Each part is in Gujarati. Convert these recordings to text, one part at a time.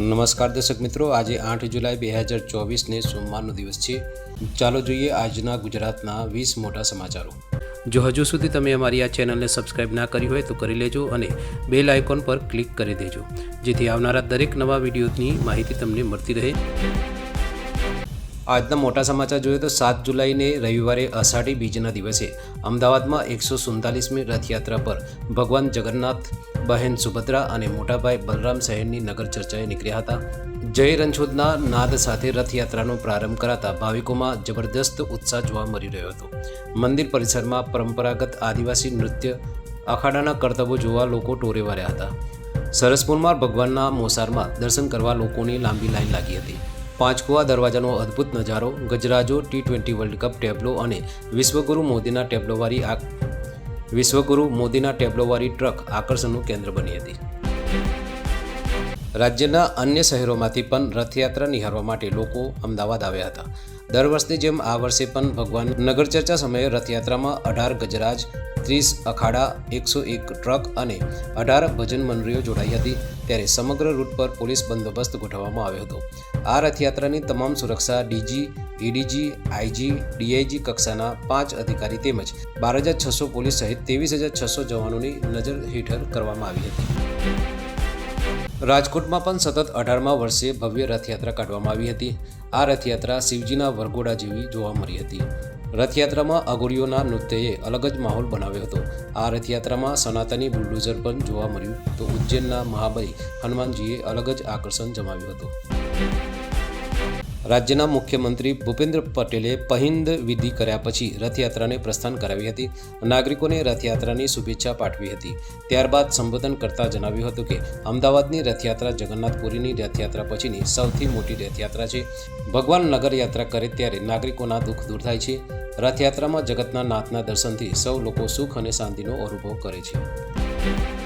નમસ્કાર દર્શક મિત્રો, આજે આઠ જુલાઈ બે હજાર ચોવીસને સોમવારનો દિવસ છે. ચાલો જોઈએ આજના ગુજરાતના વીસ મોટા સમાચારો. જો હજુ સુધી તમે અમારી આ ચેનલને સબસ્ક્રાઇબ ના કરી હોય તો કરી લેજો અને બેલ આઇકોન પર ક્લિક કરી દેજો. જેથી આવનારા દરેક નવા વિડીયોની માહિતી તમને મળતી રહે. આજના મોટા સમાચાર જોઈએ તો સાત જુલાઈને રવિવારે અષાઢી બીજના દિવસે અમદાવાદમાં એકસો સુડતાલીસમી રથયાત્રા પર ભગવાન જગન્નાથ, બહેન સુભદ્રા અને મોટાભાઈ બલરામ શહેરની નગર ચર્ચાએ નીકળ્યા હતા. જય રણછોદના નાદ સાથે રથયાત્રાનો પ્રારંભ કરાતા ભાવિકોમાં જબરદસ્ત ઉત્સાહ જોવા મળી રહ્યો હતો. મંદિર પરિસરમાં પરંપરાગત આદિવાસી નૃત્ય, અખાડાના કરતબો જોવા લોકો ટોરે વાર્યા હતા. સરસપુરમાં ભગવાનના મોસારમાં દર્શન કરવા લોકોની લાંબી લાઈન લાગી હતી. પાંચકુવા દરવાજાનો અદ્ભુત નજારો, ગજરાજો T twenty world cup tableau અને વિશ્વગુરુ મોદીના ટેબ્લોવાળી આ વિશ્વગુરુ મોદીના ટેબ્લોવાળી ટ્રક આકર્ષણનું કેન્દ્ર બની હતી. રાજ્યના અન્ય શહેરોમાંથી પણ રથયાત્રા નિહાળવા માટે લોકો અમદાવાદ આવ્યા હતા. દર વર્ષની જેમ આ વર્ષે પણ ભગવાન નગરચર્ચા સમયે રથયાત્રામાં અઢાર ગજરાજ, ત્રીસ અખાડા, એકસો એક ટ્રક અને અઢાર ભજન મંડળીઓ જોડાઈ હતી ત્યારે સમગ્ર રૂટ પર પોલીસ બંદોબસ્ત ગોઠવવામાં આવ્યો હતો. આ રથયાત્રાની તમામ સુરક્ષા ડીજી, ઈડીજી, આઈજી, ડીઆઈજી કક્ષાના પાંચ અધિકારી તેમજ બાર હજાર છસો પોલીસ સહિત ત્રેવીસ હજાર છસો જવાનોની નજર હેઠળ કરવામાં આવી હતી. રાજકોટમાં પણ સતત અઢારમા વર્ષે ભવ્ય રથયાત્રા કાઢવામાં આવી હતી. આ રથયાત્રા શિવજીના વરઘોડા જેવી જોવા મળી હતી. રથયાત્રામાં અઘોરીઓના નૃત્યએ અલગ જ માહોલ બનાવ્યો હતો. આ રથયાત્રામાં સનાતની બુલડોઝર પણ જોવા મળ્યું તો ઉજ્જૈનના મહાબલી હનુમાનજીએ અલગ જ આકર્ષણ જમાવ્યું હતું. રાજ્યના મુખ્યમંત્રી ભૂપેન્દ્ર પટેલે પહિંદ વિધિ કર્યા પછી રથયાત્રાને પ્રસ્થાન કરાવી હતી. નાગરિકોને રથયાત્રાની શુભેચ્છા પાઠવી હતી. ત્યારબાદ સંબોધન કરતા જણાવ્યું હતું કે, અમદાવાદની રથયાત્રા જગન્નાથપુરીની રથયાત્રા પછીની સૌથી મોટી રથયાત્રા છે. ભગવાન નગર યાત્રા કરે ત્યારે નાગરિકોના દુઃખ દૂર થાય છે. રથયાત્રામાં જગતના નાથના દર્શનથી સૌ લોકો સુખ અને શાંતિનો અનુભવ કરે છે.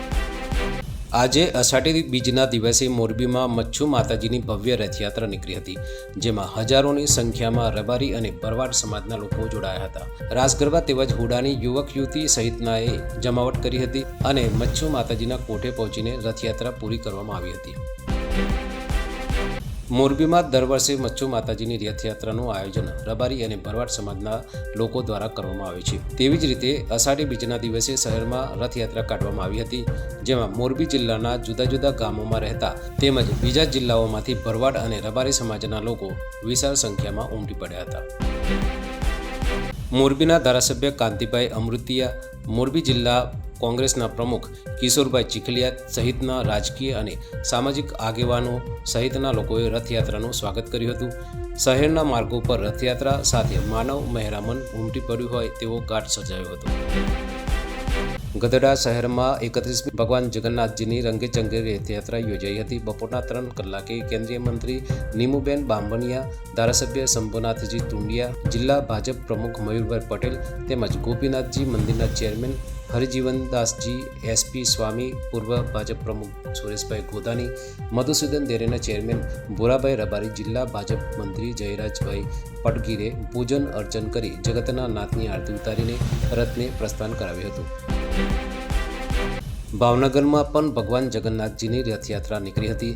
આજે અષાઢી બીજના દિવસે મોરબીમાં મચ્છુ માતાજીની ભવ્ય રથયાત્રા નીકળી હતી, જેમાં હજારોની સંખ્યામાં રબારી અને ભરવાડ સમાજના લોકો જોડાયા હતા. રાસ ગરબા તેમજ હુડાની યુવક યુવતી સહિતનાએ જમાવટ કરી હતી અને મચ્છુ માતાજીના કોઠે પહોંચીને રથયાત્રા પૂરી કરવામાં આવી હતી. મોરબીમાં દર વર્ષે મચ્છુ માતાજીની રથયાત્રાનું આયોજન રબારી અને ભરવાડ સમાજના લોકો દ્વારા કરવામાં આવે છે. તેવી જ રીતે અષાઢી બીજના દિવસે શહેરમાં રથયાત્રા કાઢવામાં આવી હતી, જેમાં મોરબી જિલ્લાના જુદા જુદા ગામોમાં રહેતા તેમજ બીજા જિલ્લાઓમાંથી ભરવાડ અને રબારી સમાજના લોકો વિશાળ સંખ્યામાં ઉમટી પડ્યા હતા. મોરબીના ધારાસભ્ય કાંતિભાઈ અમૃતિયા, મોરબી જિલ્લા કોંગ્રેસના પ્રમુખ કિશોરભાઈ ચીખલિયા સહિતના રાજકીય અને સામાજિક આગેવાનો સહિતના લોકોએ રથયાત્રાનું સ્વાગત કર્યું હતું. શહેરના માર્ગો પર રથયાત્રા સાથે માનવ મહેરામન ઉમટી પડ્યું હોય તેવો ઘાટ સર્જાયો હતો. ગધડા શહેરમાં એકત્રીસમી ભગવાન જગન્નાથજીની રંગેચંગે રથયાત્રા યોજાઈ હતી. બપોરના ત્રણ કલાકે કેન્દ્રીય મંત્રી નીમુબેન બાંભણિયા ધારાસભ્ય શંભુનાથજી ટુંડિયા જિલ્લા ભાજપ પ્રમુખ મયુરભાઈ પટેલ તેમજ ગોપીનાથજી મંદિરના ચેરમેન હરિજીવનદાસજી એસપી સ્વામી, પૂર્વ ભાજપ પ્રમુખ સુરેશભાઈ ગોદાની, મધુસૂદન દેરેના ચેરમેન ભોરાભાઈ રબારી, જિલ્લા ભાજપ મંત્રી જયરાજભાઈ પટગીરે પૂજન અર્ચન કરી જગતના નાથની આરતી ઉતારીને રથને પ્રસ્થાન કરાવ્યું હતું. ભાવનગરમાં પણ ભગવાન જગન્નાથજીની રથયાત્રા નીકળી હતી.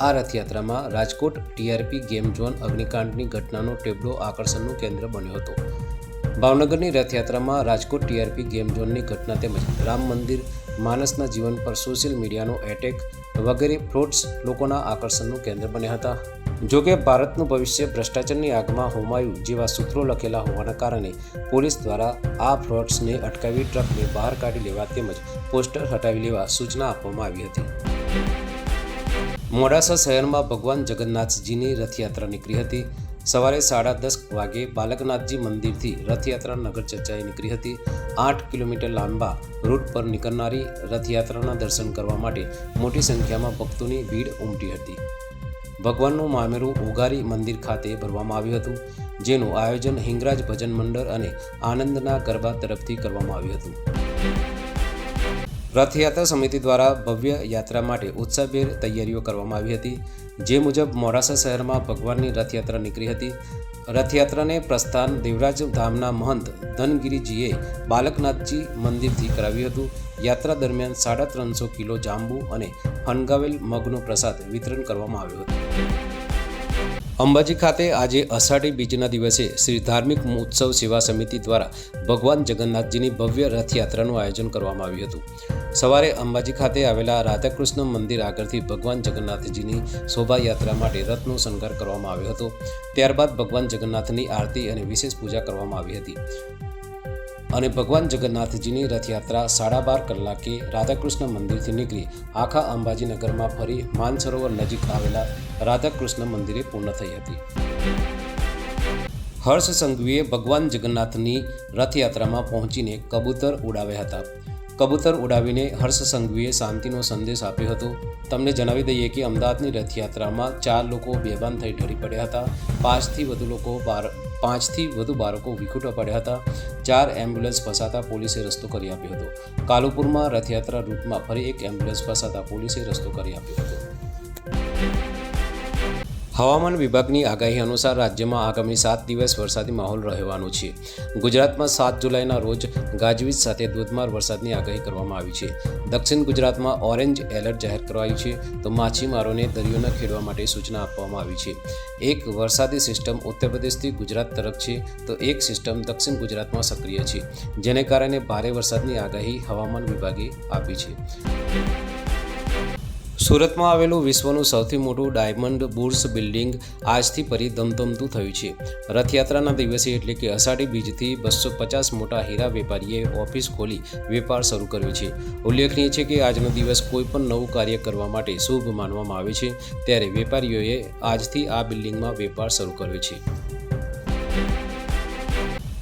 આ રથયાત્રામાં રાજકોટ ટીઆરપી ગેમ ઝોન અગ્નિકાંડની ઘટનાનો ટેબલો આકર્ષણનું કેન્દ્ર બન્યો હતો. ભાવનગરની રથયાત્રામાં રાજકોટ ટીઆરપી ગેમ ઝોનની ઘટના તેમજ રામ મંદિર માનસના જીવન પર સોશિયલ મીડિયાનો એટેક વગેરે ફ્રોડ્સ લોકોના આકર્ષણનું કેન્દ્ર બન્યા હતા. જોકે ભારતનું ભવિષ્ય ભ્રષ્ટાચારની આગમાં હોમાયું જેવા સૂત્રો લખેલા હોવાના કારણે પોલીસ દ્વારા આ ફ્રોડ્સને અટકાવી ટ્રકને બહાર કાઢી લેવા તેમજ પોસ્ટર હટાવી લેવા સૂચના આપવામાં આવી હતી. મોડાસા શહેરમાં ભગવાન જગન્નાથજીની રથયાત્રા નીકળી હતી. સવારે સાડા દસ વાગે બાલકનાથજી મંદિરથી રથયાત્રા નગર ચર્ચાએ નીકળી હતી. આઠ કિલોમીટર લાંબા રૂટ પર નીકળનારી રથયાત્રાના દર્શન કરવા માટે મોટી સંખ્યામાં ભક્તોની ભીડ ઉમટી હતી. ભગવાનનું મામેરું ઉગારી મંદિર ખાતે ભરવામાં આવ્યું હતું, જેનું આયોજન હિંગરાજ ભજન મંડળ અને આનંદના ગરબા તરફથી કરવામાં આવ્યું હતું. રથયાત્રા સમિતિ દ્વારા ભવ્ય યાત્રા માટે ઉત્સાહભેર તૈયારીઓ કરવામાં આવી હતી. જે મુજબ મોડાસા શહેરમાં ભગવાનની રથયાત્રા નીકળી હતી. રથયાત્રાને પ્રસ્થાન દેવરાજ ધામના મહંત ધનગીરીજીએ બાલકનાથજી મંદિરથી કરાવ્યું હતું. યાત્રા દરમિયાન સાડા ત્રણસો કિલો જાંબુ અને ફણગાવેલ મગનો પ્રસાદ વિતરણ કરવામાં આવ્યો હતો. અંબાજી ખાતે આજે અષાઢી બીજના દિવસે શ્રી ધાર્મિક ઉત્સવ સેવા સમિતિ દ્વારા ભગવાન જગન્નાથજીની ભવ્ય રથયાત્રાનું આયોજન કરવામાં આવ્યું હતું. સવારે અંબાજી ખાતે આવેલા રાધાકૃષ્ણ મંદિર આગળથી ભગવાન જગન્નાથજીની શોભાયાત્રા માટે રથનો શણગાર કરવામાં આવ્યો હતો. ત્યારબાદ ભગવાન જગન્નાથની આરતી અને વિશેષ પૂજા કરવામાં આવી હતી. અને ભગવાન જગન્નાથજીની રથયાત્રા સાડા બાર કલાકે રાધાકૃષ્ણ મંદિરથી નીકળી આખા અંબાજીનગરમાં ફરી માનસરોવર નજીક આવેલા રાધાકૃષ્ણ મંદિરે પૂર્ણ થઈ હતી. હર્ષ સંઘવીએ ભગવાન જગન્નાથની રથયાત્રામાં પહોંચીને કબૂતર ઉડાવ્યા હતા. કબૂતર ઉડાવીને હર્ષ સંઘવીએ શાંતિનો સંદેશ આપ્યો હતો. તમને જણાવી દઈએ કે અમદાવાદની રથયાત્રામાં ચાર લોકો બેભાન થઈ ઢળી પડ્યા હતા. પાંચથી વધુ લોકો બાર પાંચથી વધુ બાળકો વિખૂટા પડ્યા હતા. ચાર એમ્બ્યુલન્સ ફસાતા પોલીસે રસ્તો કરી આપ્યો હતો. કાલુપુરમાં રથયાત્રા રૂટમાં ફરી એક એમ્બ્યુલન્સ ફસાતા પોલીસે રસ્તો કરી આપ્યો હતો. હવામાન વિભાગની આગાહી અનુસાર રાજ્યમાં આગામી સાત દિવસ વરસાદી માહોલ રહેવાનો છે. ગુજરાતમાં સાત જુલાઈના રોજ ગાજવીજ સાથે ધોધમાર વરસાદની આગાહી કરવામાં આવી છે. દક્ષિણ ગુજરાતમાં ઓરેન્જ એલર્ટ જાહેર કરાયું છે. તો માછીમારોને દરિયો ન ખેડવા માટે સૂચના આપવામાં આવી છે. એક વરસાદી સિસ્ટમ ઉત્તર પ્રદેશથી ગુજરાત તરફ છે. તો એક સિસ્ટમ દક્ષિણ ગુજરાતમાં સક્રિય છે. જેને કારણે ભારે વરસાદની આગાહી હવામાન વિભાગે આપી છે. સુરતમાં આવેલું વિશ્વનું સૌથી મોટું ડાયમંડ બુર્સ બિલ્ડિંગ આજથી ફરી ધમધમતું થયું છે. રથયાત્રાના દિવસે એટલે કે અષાઢી બીજથી બસો પચાસ મોટા હીરા વેપારીએ ઓફિસ ખોલી વેપાર શરૂ કર્યો છે. ઉલ્લેખનીય છે કે આજનો દિવસ કોઈપણ નવું કાર્ય કરવા માટે શુભ માનવામાં આવે છે. ત્યારે વેપારીઓએ આજથી આ બિલ્ડિંગમાં વેપાર શરૂ કર્યો છે.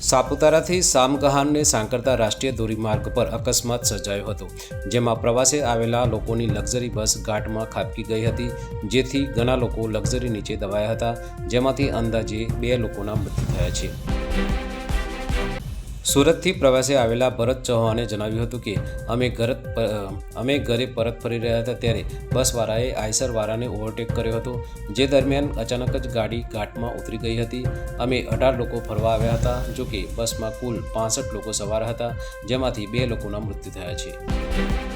સાપુતારાથી સામગહાનને સાંકળતા રાષ્ટ્રીય ધોરીમાર્ગ પર અકસ્માત સર્જાયો હતો, જેમાં પ્રવાસે આવેલા લોકોની લક્ઝરી બસ ઘાટમાં ખાબકી ગઈ હતી, જેથી ઘણા લોકો લક્ઝરી નીચે દબાયા હતા, જેમાંથી અંદાજે બે લોકોના મૃત્યુ થયા છે. સુરતથી પ્રવાસે આવેલા ભરત ચૌહાણે જણાવ્યું હતું કે, અમે ઘર અમે ઘરે પરત ફરી રહ્યા હતા ત્યારે બસવાળાએ આયસરવાળાને ઓવરટેક કર્યો હતો, જે દરમિયાન અચાનક જ ગાડી ઘાટમાં ઉતરી ગઈ હતી. અમે અઢાર લોકો ફરવા આવ્યા હતા, જો કે બસમાં કુલ પાસઠ લોકો સવાર હતા, જેમાંથી બે લોકોના મૃત્યુ થયા છે.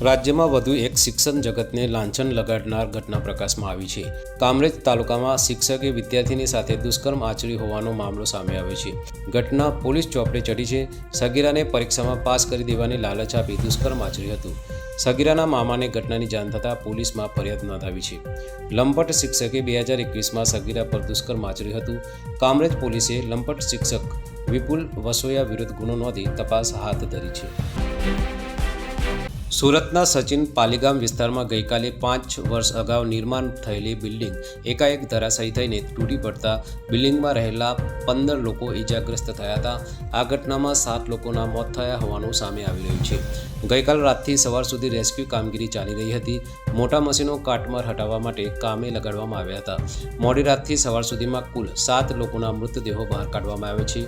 રાજ્યમાં વધુ એક શિક્ષણ જગતને લાંછન લગાડનાર ઘટના પ્રકાશમાં આવી છે. કામરેજ તાલુકામાં શિક્ષકે વિદ્યાર્થીની સાથે દુષ્કર્મ આચર્યું હોવાનો મામલો સામે આવ્યો છે. ઘટના પોલીસ ચોપડે ચડી છે. સગીરાને પરીક્ષામાં પાસ કરી દેવાની લાલચ આપી દુષ્કર્મ આચર્યું હતું. સગીરાના મામાને ઘટનાની જાણ થતાં પોલીસમાં ફરિયાદ નોંધાવી છે. લંપટ શિક્ષકે બે હજાર એકવીસમાં સગીરા પર દુષ્કર્મ આચર્યું હતું. કામરેજ પોલીસે લંપટ શિક્ષક વિપુલ વસોયા વિરુદ્ધ ગુનો નોંધી તપાસ હાથ ધરી છે. સુરતના સચિન પાલીગામ વિસ્તારમાં ગઈકાલે પાંચ વર્ષ અગાઉ નિર્માણ થયેલી બિલ્ડિંગ એકાએક ધરાશાયી થઈને તૂટી પડતા બિલ્ડિંગમાં રહેલા પંદર લોકો ઇજાગ્રસ્ત થયા હતા. આ ઘટનામાં સાત લોકોના મોત થયા હોવાનું સામે આવી રહ્યું છે. ગઈકાલ રાતથી સવાર સુધી રેસ્ક્યુ કામગીરી ચાલી રહી હતી. મોટા મશીનો કાટમાર હટાવવા માટે કામે લગાડવામાં આવ્યા હતા. મોડી રાતથી સવાર સુધીમાં કુલ સાત લોકોના મૃતદેહો બહાર કાઢવામાં આવ્યા છે.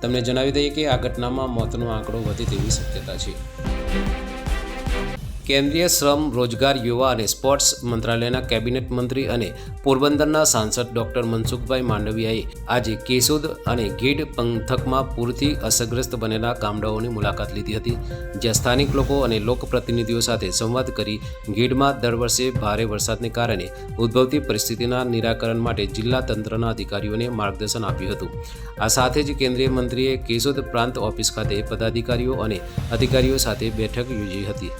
તમને જણાવી દઈએ કે આ ઘટનામાં મોતનો આંકડો વધે તેવી શક્યતા છે. કેન્દ્રીય શ્રમ, રોજગાર, યુવા અને સ્પોર્ટ્સ મંત્રાલયના કેબિનેટ મંત્રી અને પોરબંદરના સાંસદ ડોક્ટર મનસુખભાઈ માંડવિયાએ આજે કેશોદ અને ગીડ પંથકમાં પૂરથી અસરગ્રસ્ત બનેલા ગામડાઓની મુલાકાત લીધી હતી, જ્યાં સ્થાનિક લોકો અને લોકપ્રતિનિધિઓ સાથે સંવાદ કરી ગીડમાં દર વર્ષે ભારે વરસાદને કારણે ઉદ્ભવતી પરિસ્થિતિના નિરાકરણ માટે જિલ્લા તંત્રના અધિકારીઓને માર્ગદર્શન આપ્યું હતું. આ સાથે જ કેન્દ્રીય મંત્રીએ કેશોદ પ્રાંત ઓફિસ ખાતે પદાધિકારીઓ અને અધિકારીઓ સાથે બેઠક યોજી હતી.